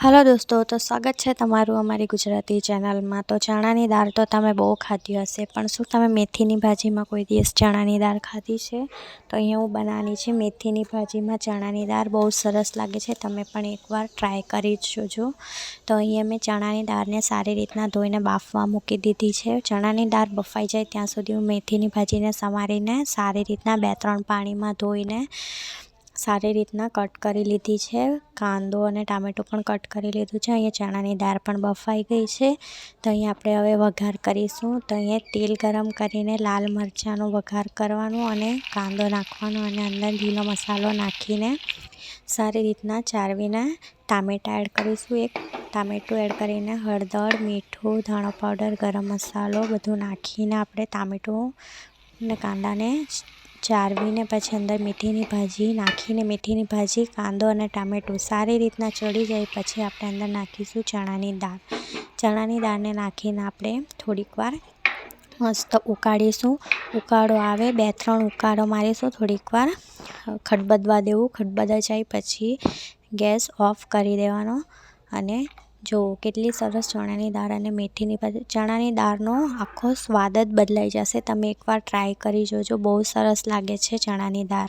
હાલો દોસ્તો, તો સ્વાગત છે તમારું અમારી ગુજરાતી ચેનલમાં. તો ચણાની દાળ તો તમે બહુ ખાધી હશે, પણ શું તમે મેથીની ભાજીમાં કોઈ દિવસ ચણાની દાળ ખાધી છે? તો અહીંયા હું બનાવવાની છે મેથીની ભાજીમાં ચણાની દાળ બહુ સરસ લાગે છે, તમે પણ એકવાર ટ્રાય કરી જોજો. તો અહીંયા મેં ચણાની દાળને સારી રીતના ધોઈને બાફવા મૂકી દીધી છે. ચણાની દાળ બફાઈ જાય ત્યાં સુધી હું મેથીની ભાજીને સમારીને સારી રીતના બે ત્રણ પાણીમાં ધોઈને સારી રીતના કટ કરી લીધી છે. કાંદો અને ટામેટું પણ કટ કરી લીધું છે. અહીંયા ચણાની દાળ પણ બફાઈ ગઈ છે. તો અહીંયા આપણે હવે વઘાર કરીશું. તો અહીંયા તેલ ગરમ કરીને લાલ મરચાંનો વઘાર કરવાનો અને કાંદો નાખવાનો અને અંદર લીલો મસાલો નાખીને સારી રીતના ચારવીને ટામેટાં એડ કરીશું. એક ટામેટું એડ કરીને હળદર, મીઠું, ધાણા પાવડર, ગરમ મસાલો બધું નાખીને આપણે ટામેટું ને કાંદાને ચારવીને પછી અંદર મેથીની ભાજી નાખીને મેથીની ભાજી, કાંદો અને ટામેટું સારી રીતના ચડી જાય પછી આપણે અંદર નાખીશું ચણાની દાળ. ચણાની દાળને નાખીને આપણે થોડીક વાર મસ્ત ઉકાળીશું. ઉકાળો આવે, બે ત્રણ ઉકાળો મારીશું, થોડીક વાર ખડબદવા દેવું. ખડબદા જાય પછી ગેસ ઓફ કરી દેવાનો અને જો કેટલી સરસ ચણાની દાળ અને મેથીની ચણાની દાળનો આખો સ્વાદ જ બદલાઈ જશે. તમે એકવાર ટ્રાય કરી જોજો. બહુ સરસ લાગે છે ચણાની દાળ.